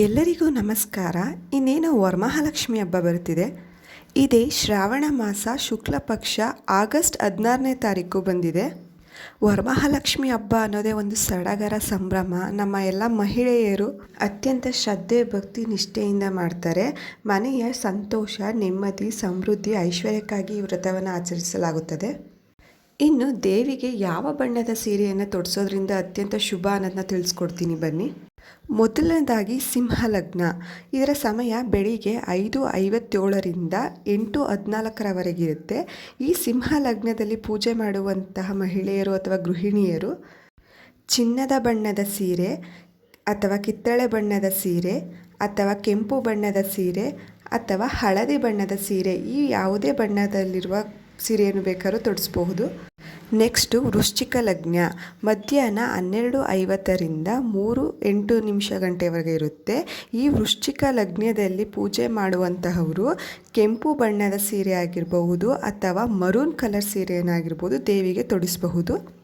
ಎಲ್ಲರಿಗೂ ನಮಸ್ಕಾರ. ಇನ್ನೇನು ವರಮಹಾಲಕ್ಷ್ಮಿ ಹಬ್ಬ ಬರುತ್ತಿದೆ? ಇದೇ ಶ್ರಾವಣ ಮಾಸ ಶುಕ್ಲ ಪಕ್ಷ ಆಗಸ್ಟ್ ಹದಿನಾರನೇ ತಾರೀಕು ಬಂದಿದೆ. ವರಮಹಾಲಕ್ಷ್ಮಿ ಹಬ್ಬ ಅನ್ನೋದೇ ಒಂದು ಸಡಗರ ಸಂಭ್ರಮ. ನಮ್ಮ ಎಲ್ಲ ಮಹಿಳೆಯರು ಅತ್ಯಂತ ಶ್ರದ್ಧೆ, ಭಕ್ತಿ, ನಿಷ್ಠೆಯಿಂದ ಮಾಡ್ತಾರೆ. ಮನೆಯ ಸಂತೋಷ, ನೆಮ್ಮದಿ, ಸಮೃದ್ಧಿ, ಐಶ್ವರ್ಯಕ್ಕಾಗಿ ಈ ವ್ರತವನ್ನು ಆಚರಿಸಲಾಗುತ್ತದೆ. ಇನ್ನು ದೇವಿಗೆ ಯಾವ ಬಣ್ಣದ ಸೀರೆಯನ್ನು ತೊಡಿಸೋದ್ರಿಂದ ಅತ್ಯಂತ ಶುಭ ಅನ್ನೋದನ್ನ ತಿಳಿಸ್ಕೊಡ್ತೀನಿ ಬನ್ನಿ. ಮೊದಲನೇದಾಗಿ ಸಿಂಹ ಲಗ್ನ ಇದರ ಸಮಯ ಬೆಳಿಗ್ಗೆ ಐದು ಐವತ್ತೇಳರಿಂದ ಎಂಟು ಹದಿನಾಲ್ಕರವರೆಗಿರುತ್ತೆ. ಈ ಸಿಂಹ ಲಗ್ನದಲ್ಲಿ ಪೂಜೆ ಮಾಡುವಂತಹ ಮಹಿಳೆಯರು ಅಥವಾ ಗೃಹಿಣಿಯರು, ಚಿನ್ನದ ಬಣ್ಣದ ಸೀರೆ ಅಥವಾ ಕಿತ್ತಳೆ ಬಣ್ಣದ ಸೀರೆ ಅಥವಾ ಕೆಂಪು ಬಣ್ಣದ ಸೀರೆ ಅಥವಾ ಹಳದಿ ಬಣ್ಣದ ಸೀರೆ, ಈ ಯಾವುದೇ ಬಣ್ಣದಲ್ಲಿರುವ ಸೀರೆಯನ್ನು ಬೇಕಾದ್ರೂ ತೊಡಿಸ್ಬಹುದು. ನೆಕ್ಸ್ಟು ವೃಶ್ಚಿಕ ಲಗ್ನ. ಮಧ್ಯಾಹ್ನ ಹನ್ನೆರಡು ಐವತ್ತರಿಂದ ಮೂರು ಎಂಟು ನಿಮಿಷ ಗಂಟೆವರೆಗೆ ಇರುತ್ತೆ. ಈ ವೃಶ್ಚಿಕ ಲಗ್ನದಲ್ಲಿ ಪೂಜೆ ಮಾಡುವಂತಹವರು ಕೆಂಪು ಬಣ್ಣದ ಸೀರೆ ಆಗಿರಬಹುದು ಅಥವಾ ಮರೂನ್ ಕಲರ್ ಸೀರೆಯನ್ನಾಗಿರ್ಬೋದು ದೇವಿಗೆ ತೊಡಿಸಬಹುದು.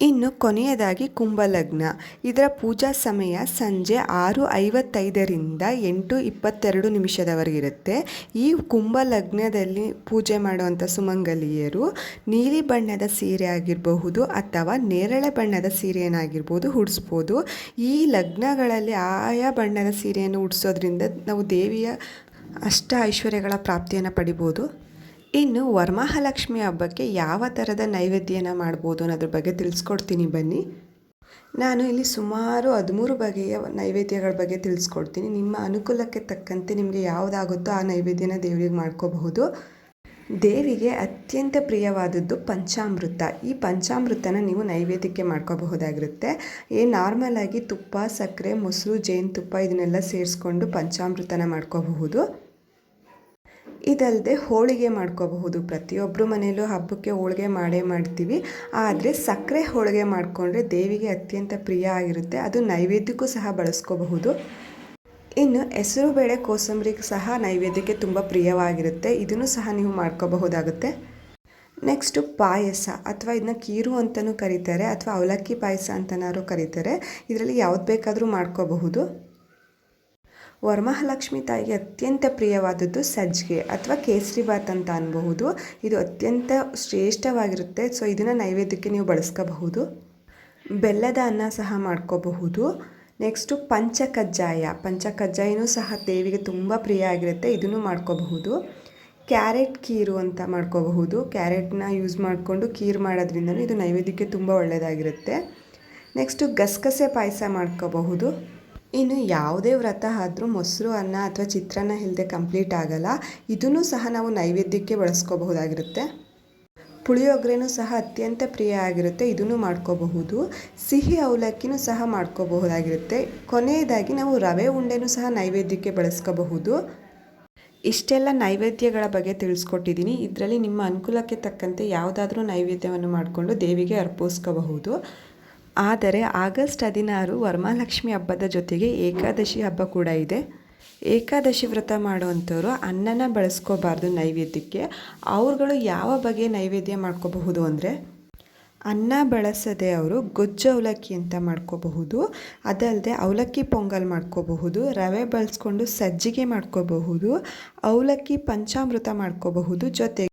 ಇನ್ನು ಕೊನೆಯದಾಗಿ ಕುಂಭಲಗ್ನ. ಇದರ ಪೂಜಾ ಸಮಯ ಸಂಜೆ ಆರು ಐವತ್ತೈದರಿಂದ ಎಂಟು ಇಪ್ಪತ್ತೆರಡು ನಿಮಿಷದವರೆಗಿರುತ್ತೆ ಈ ಕುಂಭಲಗ್ನದಲ್ಲಿ ಪೂಜೆ ಮಾಡುವಂಥ ಸುಮಂಗಲಿಯರು ನೀಲಿ ಬಣ್ಣದ ಸೀರೆ ಆಗಿರಬಹುದು ಅಥವಾ ನೇರಳೆ ಬಣ್ಣದ ಸೀರೆಯನ್ನಾಗಿರ್ಬೋದು ಉಡಿಸ್ಬೋದು. ಈ ಲಗ್ನಗಳಲ್ಲಿ ಆಯಾ ಬಣ್ಣದ ಸೀರೆಯನ್ನು ಉಡಿಸೋದ್ರಿಂದ ನಾವು ದೇವಿಯ ಅಷ್ಟ ಐಶ್ವರ್ಯಗಳ ಪ್ರಾಪ್ತಿಯನ್ನು ಪಡಿಬೋದು. ಇನ್ನು ವರಮಹಾಲಕ್ಷ್ಮಿ ಹಬ್ಬಕ್ಕೆ ಯಾವ ಥರದ ನೈವೇದ್ಯನ ಮಾಡ್ಬೋದು ಅನ್ನೋದ್ರ ಬಗ್ಗೆ ತಿಳಿಸ್ಕೊಡ್ತೀನಿ ಬನ್ನಿ. ನಾನು ಇಲ್ಲಿ ಸುಮಾರು ಹದಿಮೂರು ಬಗೆಯ ನೈವೇದ್ಯಗಳ ಬಗ್ಗೆ ತಿಳಿಸ್ಕೊಡ್ತೀನಿ. ನಿಮ್ಮ ಅನುಕೂಲಕ್ಕೆ ತಕ್ಕಂತೆ ನಿಮಗೆ ಯಾವುದಾಗುತ್ತೋ ಆ ನೈವೇದ್ಯನ ದೇವರಿಗೆ ಮಾಡ್ಕೋಬಹುದು. ದೇವಿಗೆ ಅತ್ಯಂತ ಪ್ರಿಯವಾದದ್ದು ಪಂಚಾಮೃತ. ಈ ಪಂಚಾಮೃತನ ನೀವು ನೈವೇದ್ಯಕ್ಕೆ ಮಾಡ್ಕೋಬಹುದಾಗಿರುತ್ತೆ. ಏ ನಾರ್ಮಲ್ ಆಗಿ ತುಪ್ಪ, ಸಕ್ಕರೆ, ಮೊಸರು, ಜೇನುತುಪ್ಪ ಇದನ್ನೆಲ್ಲ ಸೇರಿಸ್ಕೊಂಡು ಪಂಚಾಮೃತನ ಮಾಡ್ಕೋಬಹುದು. ಇದಲ್ಲದೆ ಹೋಳಿಗೆ ಮಾಡ್ಕೋಬಹುದು. ಪ್ರತಿಯೊಬ್ಬರು ಮನೆಯಲ್ಲೂ ಹಬ್ಬಕ್ಕೆ ಹೋಳಿಗೆ ಮಾಡೇ ಮಾಡ್ತೀವಿ. ಆದರೆ ಸಕ್ಕರೆ ಹೋಳಿಗೆ ಮಾಡಿಕೊಂಡ್ರೆ ದೇವಿಗೆ ಅತ್ಯಂತ ಪ್ರಿಯ ಆಗಿರುತ್ತೆ. ಅದು ನೈವೇದ್ಯಕ್ಕೂ ಸಹ ಬಳಸ್ಕೋಬಹುದು. ಇನ್ನು ಹೆಸರು ಬೇಳೆ ಕೋಸಂಬರಿಗೆ ಸಹ ನೈವೇದ್ಯಕ್ಕೆ ತುಂಬ ಪ್ರಿಯವಾಗಿರುತ್ತೆ. ಇದನ್ನು ಸಹ ನೀವು ಮಾಡ್ಕೋಬಹುದಾಗುತ್ತೆ. ನೆಕ್ಸ್ಟು ಪಾಯಸ ಅಥವಾ ಇದನ್ನ ಕೀರು ಅಂತಲೂ ಕರೀತಾರೆ ಅಥವಾ ಅವಲಕ್ಕಿ ಪಾಯಸ ಅಂತನಾದ್ರು ಕರೀತಾರೆ. ಇದರಲ್ಲಿ ಯಾವ್ದು ಬೇಕಾದರೂ ಮಾಡ್ಕೋಬಹುದು. ವರಮಹಾಲಕ್ಷ್ಮಿ ತಾಯಿಗೆ ಅತ್ಯಂತ ಪ್ರಿಯವಾದದ್ದು ಸಜ್ಜಿಗೆ ಅಥವಾ ಕೇಸರಿ ಬಾತ್ ಅಂತ ಅನ್ಬಹುದು. ಇದು ಅತ್ಯಂತ ಶ್ರೇಷ್ಠವಾಗಿರುತ್ತೆ. ಸೊ ಇದನ್ನು ನೈವೇದ್ಯಕ್ಕೆ ನೀವು ಬಳಸ್ಕೋಬಹುದು. ಬೆಲ್ಲದ ಅನ್ನ ಸಹ ಮಾಡ್ಕೋಬಹುದು. ನೆಕ್ಸ್ಟು ಪಂಚ ಕಜ್ಜಾಯ ಸಹ ದೇವಿಗೆ ತುಂಬ ಪ್ರಿಯ ಆಗಿರುತ್ತೆ. ಇದನ್ನು ಮಾಡ್ಕೋಬಹುದು. ಕ್ಯಾರೆಟ್ ಕೀರು ಅಂತ ಮಾಡ್ಕೋಬಹುದು. ಕ್ಯಾರೆಟ್ನ ಯೂಸ್ ಮಾಡಿಕೊಂಡು ಕೀರು ಮಾಡೋದ್ರಿಂದ ಇದು ನೈವೇದ್ಯಕ್ಕೆ ತುಂಬ ಒಳ್ಳೆಯದಾಗಿರುತ್ತೆ ನೆಕ್ಸ್ಟು ಗಸಗಸೆ ಪಾಯಸ ಮಾಡ್ಕೋಬಹುದು. ಇನ್ನು ಯಾವುದೇ ವ್ರತ ಆದರೂ ಮೊಸರು, ಅನ್ನ ಅಥವಾ ಚಿತ್ರಾನ್ನ ಇಲ್ಲದೆ ಕಂಪ್ಲೀಟ್ ಆಗಲ್ಲ. ಇದನ್ನು ಸಹ ನಾವು ನೈವೇದ್ಯಕ್ಕೆ ಬಳಸ್ಕೋಬಹುದಾಗಿರುತ್ತೆ. ಪುಳಿಯೋಗರೆನೂ ಸಹ ಅತ್ಯಂತ ಪ್ರಿಯ ಆಗಿರುತ್ತೆ. ಇದನ್ನು ಮಾಡ್ಕೋಬಹುದು. ಸಿಹಿ ಅವಲಕ್ಕಿನೂ ಸಹ ಮಾಡ್ಕೋಬಹುದಾಗಿರುತ್ತೆ. ಕೊನೆಯದಾಗಿ ನಾವು ರವೆ ಉಂಡೆನೂ ಸಹ ನೈವೇದ್ಯಕ್ಕೆ ಬಳಸ್ಕೋಬಹುದು. ಇಷ್ಟೆಲ್ಲ ನೈವೇದ್ಯಗಳ ಬಗ್ಗೆ ತಿಳಿಸ್ಕೊಟ್ಟಿದ್ದೀನಿ. ಇದರಲ್ಲಿ ನಿಮ್ಮ ಅನುಕೂಲಕ್ಕೆ ತಕ್ಕಂತೆ ಯಾವುದಾದ್ರೂ ನೈವೇದ್ಯವನ್ನು ಮಾಡಿಕೊಂಡು ದೇವಿಗೆ ಅರ್ಪಿಸ್ಕೋಬಹುದು. ಆದರೆ ಆಗಸ್ಟ್ ಹದಿನಾರು ವರಮಹಾಲಕ್ಷ್ಮಿ ಹಬ್ಬದ ಜೊತೆಗೆ ಏಕಾದಶಿ ಹಬ್ಬ ಕೂಡ ಇದೆ. ಏಕಾದಶಿ ವ್ರತ ಮಾಡುವಂಥವ್ರು ಅನ್ನನ ಬಳಸ್ಕೋಬಾರ್ದು ನೈವೇದ್ಯಕ್ಕೆ. ಅವ್ರುಗಳು ಯಾವ ಬಗೆಯ ನೈವೇದ್ಯ ಮಾಡ್ಕೋಬಹುದು ಅಂದರೆ ಅನ್ನ ಬಳಸದೆ ಅವರು ಗೊಜ್ಜು ಅವಲಕ್ಕಿ ಅಂತ ಮಾಡ್ಕೋಬಹುದು. ಅದಲ್ಲದೆ ಅವಲಕ್ಕಿ ಪೊಂಗಲ್ ಮಾಡ್ಕೋಬಹುದು. ರವೆ ಬಳಸ್ಕೊಂಡು ಸಜ್ಜಿಗೆ ಮಾಡ್ಕೋಬಹುದು. ಅವಲಕ್ಕಿ ಪಂಚಾಮೃತ ಮಾಡ್ಕೋಬಹುದು. ಜೊತೆಗೆ